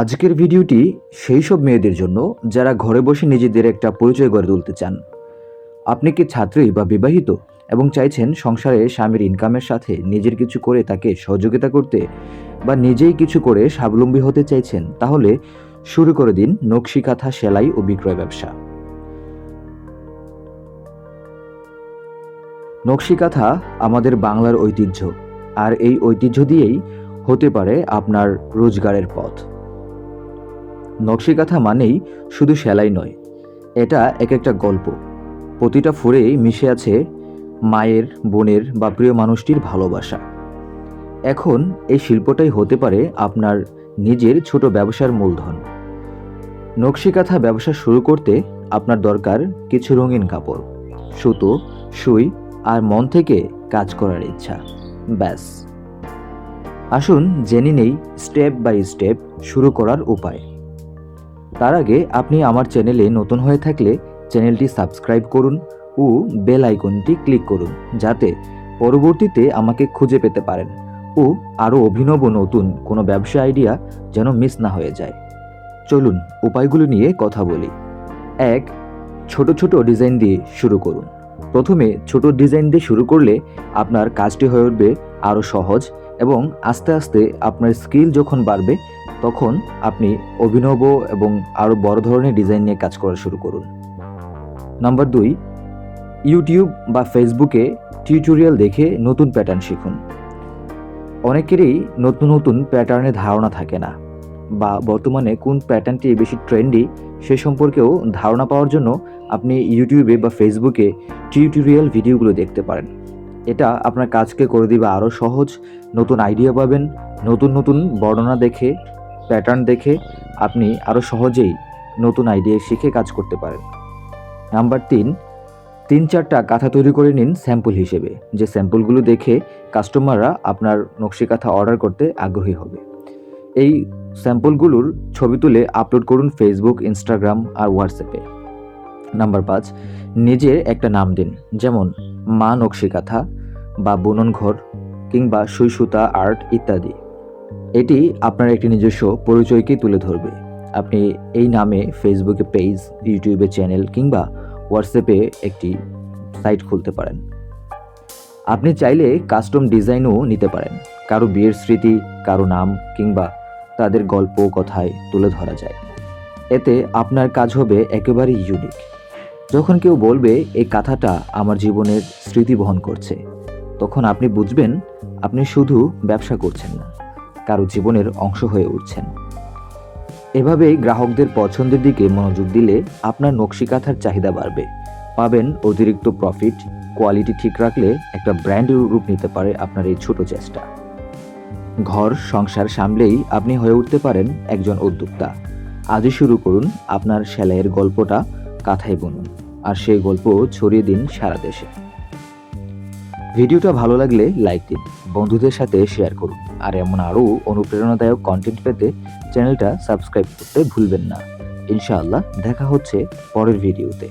আজকের ভিডিওটি সেই সব মেয়েদের জন্য যারা ঘরে বসে নিজেদের একটা পরিচয় গড়ে তুলতে চান। আপনি কি ছাত্রী বা বিবাহিত এবং চাইছেন সংসারে স্বামীর ইনকামের সাথে নিজের কিছু করে তাকে সহযোগিতা করতে বা নিজেই কিছু করে স্বাবলম্বী হতে চাইছেন, তাহলে শুরু করে দিন নকশি কাঁথা, সেলাই ও বিক্রয় ব্যবসা। নকশি কাঁথা আমাদের বাংলার ঐতিহ্য, আর এই ঐতিহ্য দিয়েই হতে পারে আপনার রোজগারের পথ। নকশি কাঁথা মানেই শুধু সেলাই নয়, এটা এক একটা গল্প। প্রতিটা ফুরেই মিশে আছে মায়ের, বোনের বা প্রিয় মানুষটির ভালোবাসা। এখন এই শিল্পটাই হতে পারে আপনার নিজের ছোট ব্যবসার মূলধন। নকশি কাঁথা ব্যবসা শুরু করতে আপনার দরকার কিছু রঙিন কাপড়, সুতো, সুই আর মন থেকে কাজ করার ইচ্ছা, ব্যাস। আসুন জেনে নেই স্টেপ বাই স্টেপ শুরু করার উপায়। তার আগে আপনি আমার চ্যানেলে নতুন হয়ে থাকলে চ্যানেলটি সাবস্ক্রাইব করুন ও বেল আইকনটি ক্লিক করুন, যাতে পরবর্তীতে আমাকে খুঁজে পেতে পারেন ও আরও অভিনব নতুন কোনো ব্যবসা আইডিয়া যেন মিস না হয়ে যায়। চলুন, উপায়গুলো নিয়ে কথা বলি। এক, ছোট ছোট ডিজাইন দিয়ে শুরু করুন। প্রথমে ছোট ডিজাইন দিয়ে শুরু করলে আপনার কাজটি হয়ে উঠবে আরও সহজ এবং আস্তে আস্তে আপনার স্কিল যখন বাড়বে তখন আপনি অভিনব এবং আরও বড় ধরনের ডিজাইন নিয়ে কাজ করা শুরু করুন। নাম্বার দুই, ইউটিউব বা ফেসবুকে টিউটোরিয়াল দেখে নতুন প্যাটার্ন শিখুন। অনেকেরই নতুন নতুন প্যাটার্নের ধারণা থাকে না বা বর্তমানে কোন প্যাটার্নটি বেশি ট্রেন্ডি সে সম্পর্কেও ধারণা পাওয়ার জন্য আপনি ইউটিউবে বা ফেসবুকে টিউটোরিয়াল ভিডিওগুলো দেখতে পারেন। এটা আপনার কাজকে করে দিবে আরও সহজ, নতুন আইডিয়া পাবেন, নতুন নতুন বর্ণনা দেখে প্যাটার্ন দেখে আপনি আরও সহজেই নতুন আইডিয়া শিখে কাজ করতে পারেন। নাম্বার তিন তিন চারটা কাঁথা তৈরি করে নিন স্যাম্পল হিসেবে, যে স্যাম্পলগুলো দেখে কাস্টমাররা আপনার নকশি কাঁথা অর্ডার করতে আগ্রহী হবে। এই স্যাম্পলগুলোর ছবি তুলে আপলোড করুন ফেসবুক, ইনস্টাগ্রাম আর হোয়াটসঅ্যাপে। নাম্বার পাঁচ, নিজের একটা নাম দিন, যেমন মা নকশি কাঁথা বা বুনন ঘর কিংবা সুই সুতা, আর্ট ইত্যাদি। এটি আপনার একটি নিজস্ব পরিচয়কে তুলে ধরবে। আপনি এই নামে ফেসবুকে পেজ ইউটিউবে চ্যানেল কিংবা হোয়াটসঅ্যাপে একটি সাইট খুলতে পারেন। আপনি চাইলে কাস্টম ডিজাইনও নিতে পারেন। কারও বিয়ের স্মৃতি, কারও নাম কিংবা তাদের গল্প, কথায় তুলে ধরা যায়। এতে আপনার কাজ হবে একেবারে ইউনিক যখন কেউ বলবে, এই কাঁথাটা আমার জীবনের স্মৃতি বহন করছে, তখন আপনি বুঝবেন, আপনি শুধু ব্যবসা করছেন না। কারও জীবনের অংশ হয়ে উঠছেন। এভাবেই গ্রাহকদের পছন্দের দিকে মনোযোগ দিলে আপনার নকশি কাঁথার চাহিদা বাড়বে। পাবেন অতিরিক্ত প্রফিট কোয়ালিটি ঠিক রাখলে একটা ব্র্যান্ডের রূপ নিতে পারে আপনার এই ছোট চেষ্টা। ঘর, সংসার সামলেই আপনি হয়ে উঠতে পারেন একজন উদ্যোক্তা। আজই শুরু করুন আপনার সেলাইয়ের গল্পটা কাঁথায় বুনুন আর সেই গল্প ছড়িয়ে দিন সারা দেশে। ভিডিওটা ভালো লাগলে লাইক দিন। বন্ধুদের সাথে শেয়ার করুন। আর এমন আরও অনুপ্রেরণাদায়ক কন্টেন্ট পেতে চ্যানেলটা সাবস্ক্রাইব করতে ভুলবেন না। ইনশাআল্লাহ দেখা হচ্ছে পরের ভিডিওতে